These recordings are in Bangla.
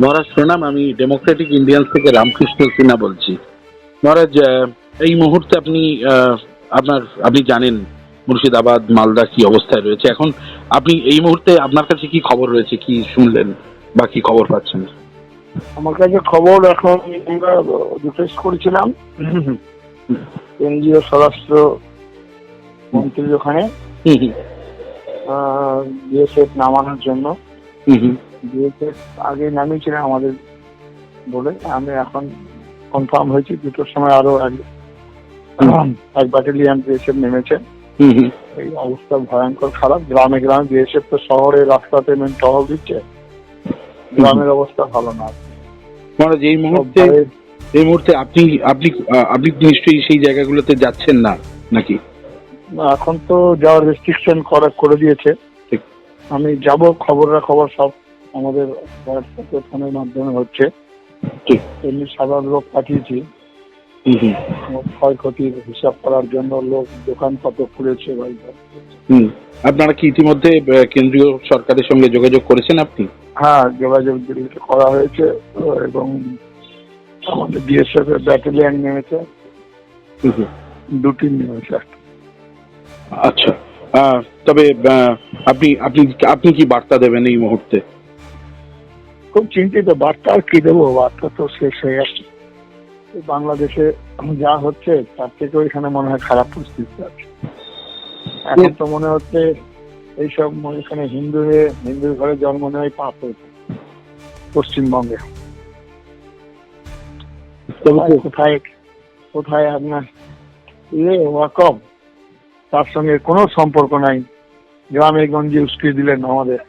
মহারাজ প্রণাম আমি ডেমোক্রেটিক ইন্ডিয়ান্স থেকে রামকৃষ্ণ সিনহা বলছি। মহারাজ এই মুহূর্তে আপনি আপনার আপনি জানেন মুর্শিদাবাদ মালদা কি অবস্থায় রয়েছে। এখন আপনি এই মুহূর্তে আপনার কাছে কি খবর রয়েছে কি শুনলেন বা কি খবর পাচ্ছেন? আমার কাছে খবর এখন আমরা রিকোয়েস্ট করেছিলাম। কেন্দ্রীয় স্বরাষ্ট্র মন্ত্রীর ওখানে। বিএসএফ নামানোর জন্য। বিএসএফ আগে নামিয়েছিলেন আমাদের বলে। আমি এখন কনফার্ম হয়েছি। দুটোর সময় আরও এক ব্যাটালিয়ান বিএসএফ নেমেছে। এই অবস্থা ভয়ঙ্কর খারাপ। গ্রামে গ্রামে বিএসএফ তো শহরে রাস্তাতে মেন টহল দিচ্ছে। গ্রামের অবস্থা ভালো না। মহারাজ এই মুহূর্তে এই মুহূর্তে আপনি আপনি আপনি নিশ্চয়ই সেই জায়গাগুলোতে যাচ্ছেন না নাকি? এখন তো যাওয়ার রেস্ট্রিকশন করা করে দিয়েছে। আমি যাব খবরের খবর সব আমাদের হোয়াটসঅ্যাপে ফোনের মাধ্যমে হচ্ছে। ঠিক। এমনি সাধারণ লোক পাঠিয়েছি। ক্ষয়ক্ষতির হিসাব করার জন্য লোক দোকানপত্র খুলেছে বা হুম। আপনারা কি ইতিমধ্যে কেন্দ্রীয় সরকারের সঙ্গে যোগাযোগ করেছেন আপনি? হ্যাঁ যোগাযোগ করা হয়েছে এবং আমাদের বিএসএফ এর ব্যাটালিয়ান নেমেছে। দুটি নেমেছে আচ্ছা। তবে আপনি আপনি আপনি কি বার্তা দেবেন এই মুহূর্তে? খুব চিন্তিত বার্তা আর কি দেবো? বার্তা তো শেষ হয়ে যাচ্ছে বাংলাদেশে যা হচ্ছে তার থেকে এখানে মনে হয় খারাপ পরিস্থিতি আছে। এখন তো মনে হচ্ছে এইসব এখানে হিন্দু হয়ে হিন্দুর ঘরে জন্ম নেওয়াই পাপ হয়েছে পশ্চিমবঙ্গে। কোথায় কোথায় আপনার ইয়ে ওয়াকম তার সঙ্গে কোনো সম্পর্ক নাই। গ্রামে গঞ্জে উস্কে দিলেন আমাদের।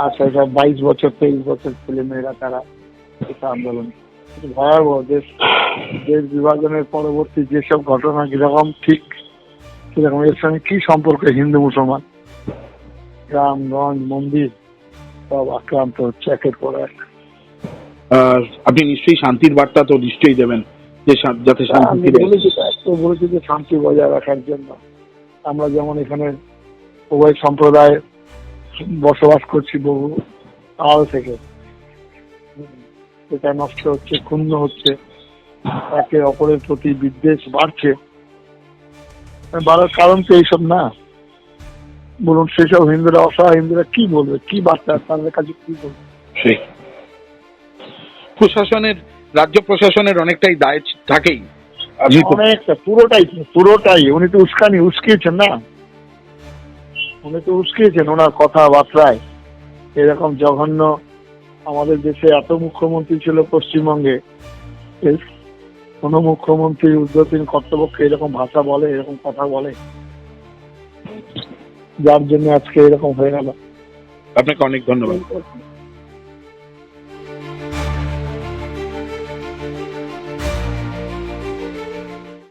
আর সেটা বাইশ বছর, তেইশ বছর ছেলে মেয়েরা তারা এটা আন্দোলন। ভয়াবহ দেশ। দেশ বিভাজনের পরবর্তী যেসব ঘটনা কীরকম ঠিক কীরকম, এর সঙ্গে কি সম্পর্ক হিন্দু, মুসলমান? গ্রামগঞ্জ মন্দির সব আক্রান্ত হচ্ছে একের পর এক। আপনি নিশ্চয়ই শান্তির বার্তা তো নিশ্চয়ই দেবেন। যে যাতে শান্তি ফিরে। বলেছি যে শান্তি বজায় রাখার জন্য। আমরা যেমন এখানে উভয় সম্প্রদায় বসবাস করছি বহু কাল থেকে। সেটা নষ্ট হচ্ছে ক্ষুণ্ণ হচ্ছে একে অপরের প্রতি বিদ্বেষ বাড়ছে। বাড়ার কারণ তো এইসব না। বলুন সেসব হিন্দুরা অসহায় হিন্দুরা কি বলবে? কি বার্তা তাদের কাছে কি বলবে? প্রশাসনের রাজ্য প্রশাসনের অনেকটাই দায় থাকেই। তো- অনেকটা পুরোটাই পুরোটাই উনি তো উস্কানি উস্কিয়েছেন না? উনি তো উস্কিয়েছেন ওনার কথাবার্তায়। এরকম জঘন্য আমাদের দেশে এত মুখ্যমন্ত্রী ছিল পশ্চিমবঙ্গে। কোনো মুখ্যমন্ত্রী উদ্যোগীন কর্তৃপক্ষে এরকম ভাষা বলে এরকম কথা বলে। যার জন্য আজকে এরকম হয়ে গেল। আপনাকে অনেক ধন্যবাদ।